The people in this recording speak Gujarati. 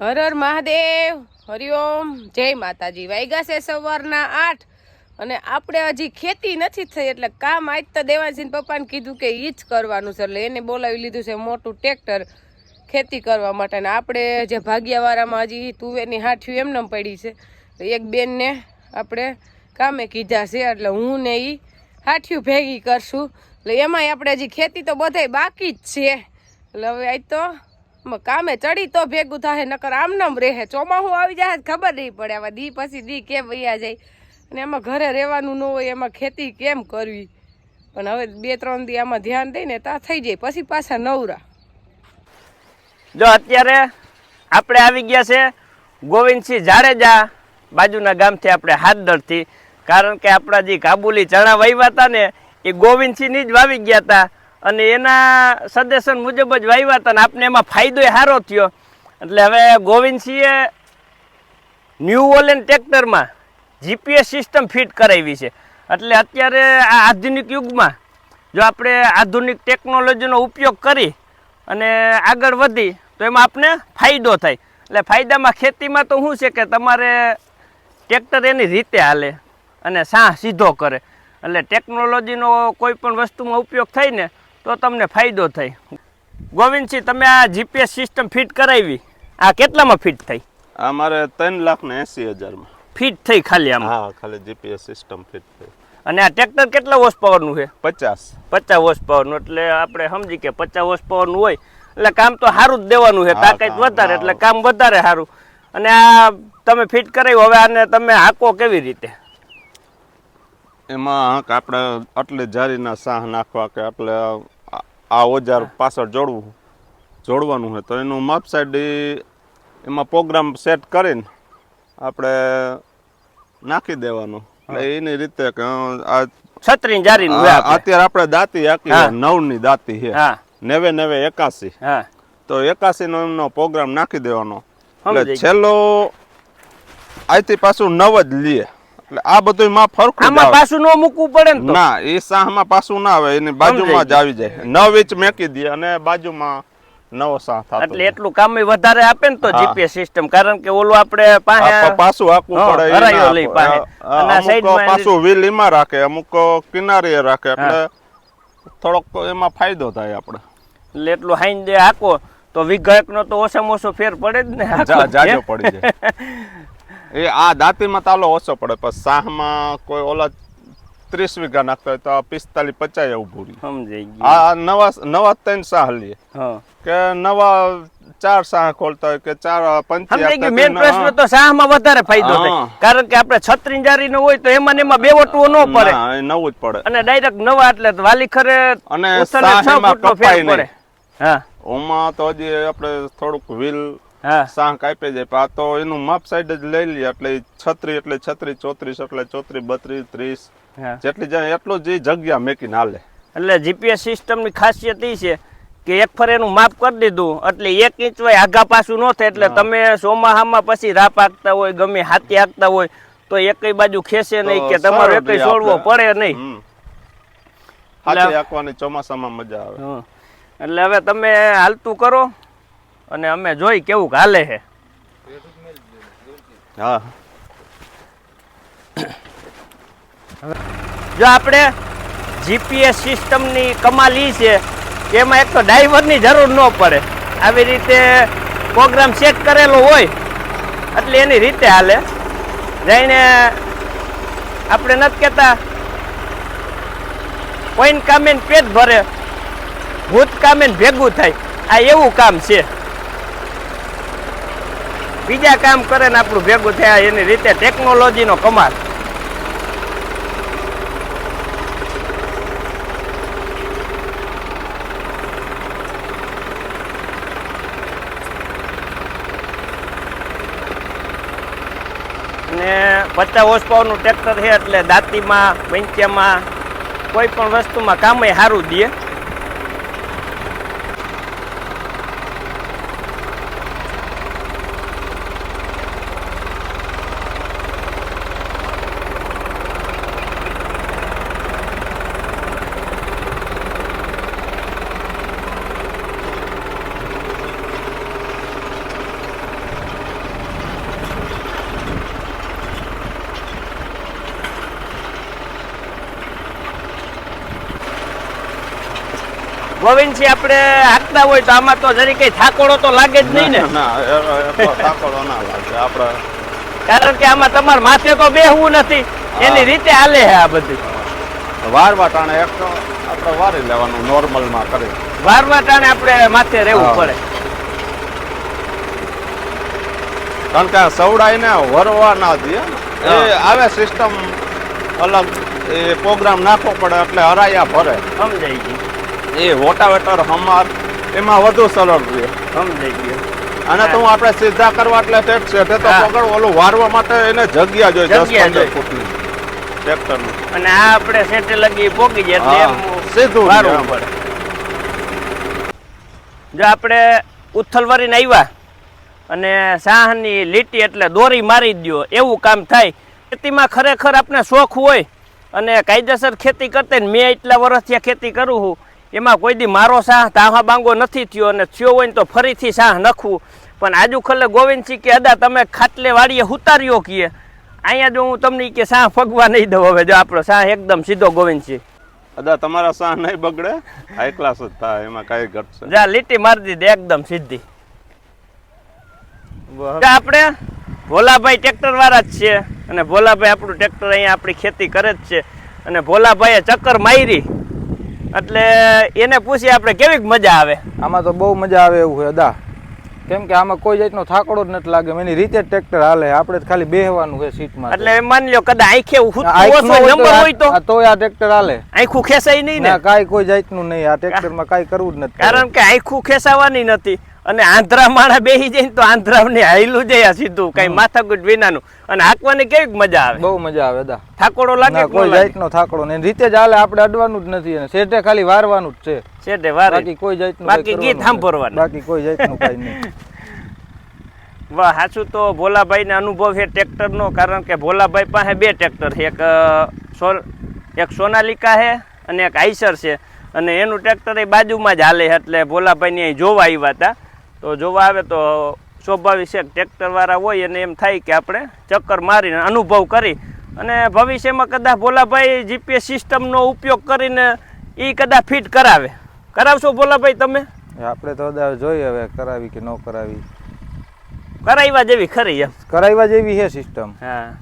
હર હર મહાદેવ હરિઓમ જય માતાજી. વાઈગા છે સવારના આઠ અને આપણે હજી ખેતી નથી થઈ એટલે કામ આજ તો દેવાનસિંહ પપ્પાને કીધું કે એ જ કરવાનું છે. એટલે એને બોલાવી લીધું છે મોટું ટ્રેક્ટર ખેતી કરવા માટે. અને આપણે જે ભાગ્યાવાળામાં હજી તુવેરની હાઠિયું એમને પડી છે. એક બેનને આપણે કામે કીધા છે એટલે હું ને એ હાઠિયું ભેગી કરશું. એટલે એમાંય આપણે હજી ખેતી તો બધાય બાકી જ છે. એટલે હવે આજ તો કામે ચડી તો ભેગું થાય, નકર આમ નામ રહે. ચોમાસું આવી જાય, ખબર નહીં પડે. હવે દી પછી દી કેમ વૈયા જાય. અને એમાં ઘરે રહેવાનું ન હોય, એમાં ખેતી કેમ કરવી? પણ હવે બે ત્રણ દી આમાં ધ્યાન દઈને તા થઈ જાય. પછી પાછા નવરા. જો અત્યારે આપણે આવી ગયા છે ગોવિંદસિંહ જાડેજા બાજુના ગામથી આપણે હાથદરથી. કારણ કે આપણા જે કાબુલી ચણા વાવ્યા હતા ને, એ ગોવિંદસિંહની જ વાવી ગયા હતા. અને એના સજેશન મુજબ જ વાવ્યા હતા અને આપને એમાં ફાયદો સારો થયો. એટલે હવે ગોવિંદસિંહે ન્યૂ ઓલેન ટ્રેક્ટરમાં જીપીએસ સિસ્ટમ ફિટ કરાવી છે. એટલે અત્યારે આ આધુનિક યુગમાં જો આપણે આધુનિક ટેકનોલોજીનો ઉપયોગ કરી અને આગળ વધી, તો એમાં આપને ફાયદો થાય. એટલે ફાયદામાં ખેતીમાં તો શું છે કે તમારે ટ્રેક્ટર એની રીતે હાલે અને સાહ સીધો કરે. એટલે ટેકનોલોજીનો કોઈ પણ વસ્તુમાં ઉપયોગ થાય ને તો તમને ફાયદો થાય. ગોવિંદસિંહ તમે આ જીપીએસ સિસ્ટમ ફિટ કરાવી? આ કેટલામાં ફિટ થઈ? આ મારે ત્રણ લાખ ને એસી હજારમાં. ફિટ થઈ ખાલી આમ? હા ખાલી જીપીએસ સિસ્ટમ ફિટ થઈ. અને આ ટ્રેક્ટર કેટલા હોર્સ પાવરનું છે? પચાસ. પચાસ હોર્સ પાવરનું એટલે આપણે સમજી કે પચાસ હોર્સ પાવરનું હોય એટલે કામ તો સારું જ દેવાનું છે તાકાત વધારે એટલે કામ વધારે સારું અને આ તમે ફિટ કરાવ્યું હવે આને તમે હાકો કેવી રીતે? એમાં હાંક આપણે આટલી જારીના સાહ નાખવા કે એટલે આ- ઓજાર પાછળ જોડવું જોડવાનું હોય તો એનું માપ સાઈડ એમાં પ્રોગ્રામ સેટ કરીને આપણે નાખી દેવાનું. એટલે એની રીતે કે આ છત્રી આપણે. અત્યારે આપણે દાંતી આખી નવની દાંતી છે. હા. નેવે નેવે એકાસી. હા. તો એકાસી નો એમનો પ્રોગ્રામ નાખી દેવાનો. એટલે. છેલ્લો અહીંથી પાછું નવ જ લઈએ એટલે આ બધું માં ફરખું જ આમાં પાછું ન મૂકવું પડે ને ના એ સાહમાં પાછું ના આવે એની બાજુમાં જ આવી જાય. નવ ઇંચ મેકી દે અને બાજુમાં નવો સાહ થતો એટલે એટલું કામ વધારે આપે ને તો જીપીએસ સિસ્ટમ કારણ કે ઓલું આપણે પાસે પાછું આપવું પડે હરાયો લઈ પાસે. અને અમુક સાઈડમાં પાછું વ્હીલ એમાં રાખે અમુક કિનારે રાખે એટલે થોડોક એમાં ફાયદો થાય આપણે. એટલે એટલું હાઈન દે હાકો તો વિઘાયક નો તો ઓછામાં ઓછો ફેર પડે જ ને. જાજો પડી જાય. એ આ દાંતીમાં તાલો ઓછો પડે પણ સાહમાં કોઈ ઓલા ત્રીસ વીઘા નાખતા હોય તો પિસ્તાલીસ પચાસ એવું ભૂરી. સમજાઈ આ નવા નવા ત્રણ સાહ લઈએ કે નવા ચાર સાહ ખોલતા હોય કે ચાર પંચી સમજાઈ ગયું. આપતા મેન પ્રશ્ન તો શાહમાં વધારે ફાયદો થાય. કારણ કે આપણે છત્રી જારી નો હોય તો એમાં એમાં બે વટવો ન પડે નવું જ પડે. અને ડાયરેક્ટ નવા એટલે વાલી ખરે અને ફેર કપાય પડે. નહીં. હા. ઓમાં તો હજી આપણે થોડુંક વ્હીલ હા. આપી જાય આ તો એનું માપ સાઈડ જ લઈ લઈએ એટલે છત્રી એટલે છત્રી ચોત્રીસ એટલે ચોત્રીસ બત્રીસ ત્રીસ. જેટલી જાય એટલું જ જગ્યા મેકીને હાલે. એટલે જીપીએસ સિસ્ટમની ખાસિયત એ છે કે એક ફર એનું માપ કરી દીધું એટલે એક ઇંચ હોય આગા પાછું ન થાય એટલે તમે ચોમાહામાં પછી રાપ હાંકતા હોય ગમે હાથી હાંકતા હોય તો એક બાજુ ખેસે નહીં કે તમારે સરળ છોડવો પડે નહીં. હાથી હાંકવાની ચોમાસામાં મજા આવે. એટલે હવે તમે હાલતું કરો. અને અમે જોઈ કેવું હાલે છે. હા. જો આપણે જીપીએસ સિસ્ટમની કમાલ ઈ છે કે એમાં એક તો ડ્રાઈવરની જરૂર ન પડે. આવી રીતે પ્રોગ્રામ સેટ કરેલો હોય એટલે એની રીતે હાલે. જઈને આપણે નથી કહેતા કોઈન કામે પેટ ભરે ભૂત કામે ભેગું થાય. આ એવું કામ છે. બીજા કામ કરે ને આપણું ભેગું થાય એની રીતે ટેકનોલોજીનો કમાલ. ને પચાસ હોર્સ પાવરનું ટ્રેક્ટર છે એટલે દાંતીમાં, પંચ્યામાં કોઈ પણ વસ્તુમાં કામે સારું દે. ગોવિંદસિંહ આપણે હાંકતા હોય તો આમાં તો જરી કઈ થાકોડો તો લાગે જ નહીં ને. થાકડો ના લાગે. આપણે કારણ કે આમાં તમારે માથે તો બેહવું નથી. એની રીતે હાલે છે આ બધી. વાર વાટાણે એક તો આપણે વારી લેવાનું નોર્મલમાં કરી. વાર વાટાણે આપણે માથે રહેવું પડે. કારણ કે સવડાઈને વરવા ના દે એ આવે સિસ્ટમ અલગ એ પ્રોગ્રામ નાખવો પડે એટલે હરાયા ભરે. સમજાઈ ગયું. એ વોટાવેટર હમાર એમાં વધુ સરળ રહે સમજાઈ ગયું. અને તો હું આપણે સીધા કરવા એટલે સેટ છે. તે તો. પકડ ઓલું વારવા માટે એને જગ્યા જોઈએ દસ પંદર ફૂટની ટ્રેક્ટરની અને આ આપણે સેટ લગી પોગી જાય એટલે સીધું વારવું પડે. જો આપણે ઉથલવારીને આવ્યા અને સાહની લીટી એટલે દોરી મારી દ્યો. એવું કામ થાય. ખેતીમાં ખરેખર આપણે શોખ હોય અને કાયદેસર ખેતી કરતા મેં એટલા વર્ષથી ખેતી કરું છું એમાં કોઈ દી મારો શાહ તાહા બાંગો નથી થયો અને થયો હોય ને તો ફરીથી સાહ નખવું પણ આજુ ખલે ગોવિંદસિંહ કે અદા તમે ખાટલે વાળીએ ઉતાર્યો કીએ. અહીંયા જો હું તમને કે શાહ ફગવા નહીં દઉં હવે જો આપણો સાહ એકદમ સીધો ગોવિંદસિંહ. અદા તમારા સાહ નહીં બગડે? હાઈ ક્લાસ જ થાય એમાં કઈ ઘટશે જા લીટી મારી દીધી એકદમ સીધી. આપણે ભોલાભાઈ ટ્રેક્ટર વાળા જ છે. અને ભોલાભાઈ આપણું ટ્રેક્ટર અહીંયા આપણી ખેતી કરે જ છે. અને ભોલાભાઈએ ચક્કર મારી. એટલે એને પૂછી આપણે કેવી મજા આવે? આમાં તો બહુ મજા આવે એવું છે અદા. કેમ કે આમાં કોઈ જાતનો થાકડો જ નથી લાગે એની રીતે ટ્રેક્ટર હાલે આપણે ખાલી બેહવાનું છે સીટમાં. એટલે માની લ્યો કદા આંખે ઉઠતું આંખ ન ઓછો હોય તો તો? આ- ટ્રેક્ટર હાલે. આંખું ખેસાય નહીં ને? કાઈ કાંઈ કોઈ જાતનું નહીં આ ટ્રેક્ટરમાં કાઈ કરવું જ નથી. કારણ કે આંખું ખેસાવાની નથી. અને આંધ્રા માણા બેસી જાય તો તો આંધ્રાને હાઈલું જાય સીધું કઈ માથાકૂટ વિનાનું. અને હાંકવાની કેવી મજા આવે? બહુ મજા આવે દા થાકોડો લાગે ના ન કોઈ જાતનો થાકોડો ને રીતે જ હાલે આપણે અડવાનું જ નથી અને શેઠે ખાલી વારવાનું જ છે. શેઠે વારે. બાકી કોઈ જાતનું બાકી ગીત સાંભળવાનું. બાકી કોઈ જાતનું કઈ નહીં. વાહ સાચું તો ભોલાભાઈને અનુભવ છે ટ્રેક્ટરનો કારણ કે ભોલાભાઈ પાસે બે ટ્રેક્ટર છે. એક સો એક સોનાલિકા છે અને એક આઈસર છે. અને એનું ટ્રેક્ટર એ બાજુમાં જ હાલે એટલે ભોલાભાઈને અહીં જોવા આવ્યા હતા. તો જોવા આવે તો સ્વાભાવિક છે ટ્રેક્ટરવાળા હોય અને એમ થાય કે આપણે ચક્કર મારીને અનુભવ કરી. અને ભવિષ્યમાં કદાચ ભોલાભાઈ જીપીએસ સિસ્ટમનો ઉપયોગ કરીને એ કદાચ ફિટ કરાવે. કરાવશો ભોલાભાઈ તમે? આપણે તો જોઈએ હવે કરાવી કે ન કરાવી. કરાવવા જેવી ખરી એમ. કરાવવા જેવી છે સિસ્ટમ. હા.